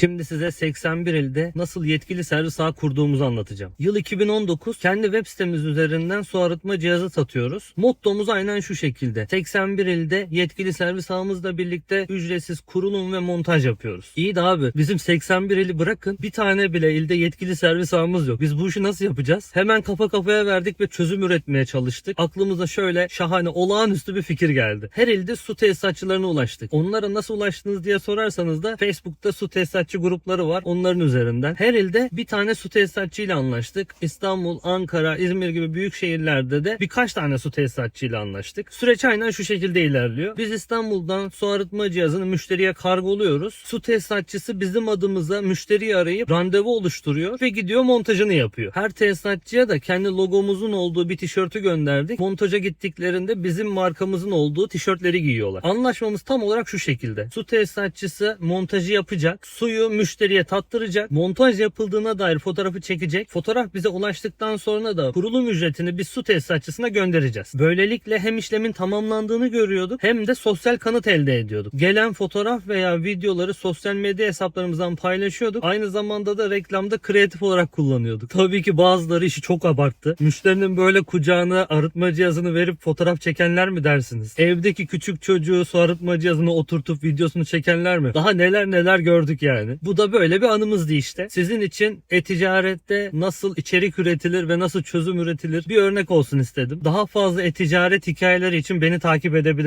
Şimdi size 81 ilde nasıl yetkili servis ağ kurduğumuzu anlatacağım. Yıl 2019 kendi web sitemiz üzerinden su arıtma cihazı satıyoruz. Mottomuz aynen şu şekilde. 81 ilde yetkili servis ağımızla birlikte ücretsiz kurulum ve montaj yapıyoruz. İyi de abi bizim 81 ili bırakın bir tane bile ilde yetkili servis ağımız yok. Biz bu işi nasıl yapacağız? Hemen kafa kafaya verdik ve çözüm üretmeye çalıştık. Aklımıza şöyle şahane olağanüstü bir fikir geldi. Her ilde su tesisatçılarına ulaştık. Onlara nasıl ulaştınız diye sorarsanız da Facebook'ta su tesisatçı grupları var. Onların üzerinden. Her ilde bir tane su tesisatçıyla anlaştık. İstanbul, Ankara, İzmir gibi büyük şehirlerde de birkaç tane su tesisatçıyla anlaştık. Süreç aynen şu şekilde ilerliyor. Biz İstanbul'dan su arıtma cihazını müşteriye kargoluyoruz. Su tesisatçısı bizim adımıza müşteriyi arayıp randevu oluşturuyor ve gidiyor montajını yapıyor. Her tesisatçıya da kendi logomuzun olduğu bir tişörtü gönderdik. Montaja gittiklerinde bizim markamızın olduğu tişörtleri giyiyorlar. Anlaşmamız tam olarak şu şekilde. Su tesisatçısı montajı yapacak. Suyu müşteriye tattıracak. Montaj yapıldığına dair fotoğrafı çekecek. Fotoğraf bize ulaştıktan sonra da kurulum ücretini biz su tesisatçısına göndereceğiz. Böylelikle hem işlemin tamamlandığını görüyorduk hem de sosyal kanıt elde ediyorduk. Gelen fotoğraf veya videoları sosyal medya hesaplarımızdan paylaşıyorduk. Aynı zamanda da reklamda kreatif olarak kullanıyorduk. Tabii ki bazıları işi çok abarttı. Müşterinin böyle kucağına arıtma cihazını verip fotoğraf çekenler mi dersiniz? Evdeki küçük çocuğu su arıtma cihazına oturtup videosunu çekenler mi? Daha neler neler gördük yani. Bu da böyle bir anımızdı işte. Sizin için e-ticarette nasıl içerik üretilir ve nasıl çözüm üretilir bir örnek olsun istedim. Daha fazla e-ticaret hikayeleri için beni takip edebilirsiniz.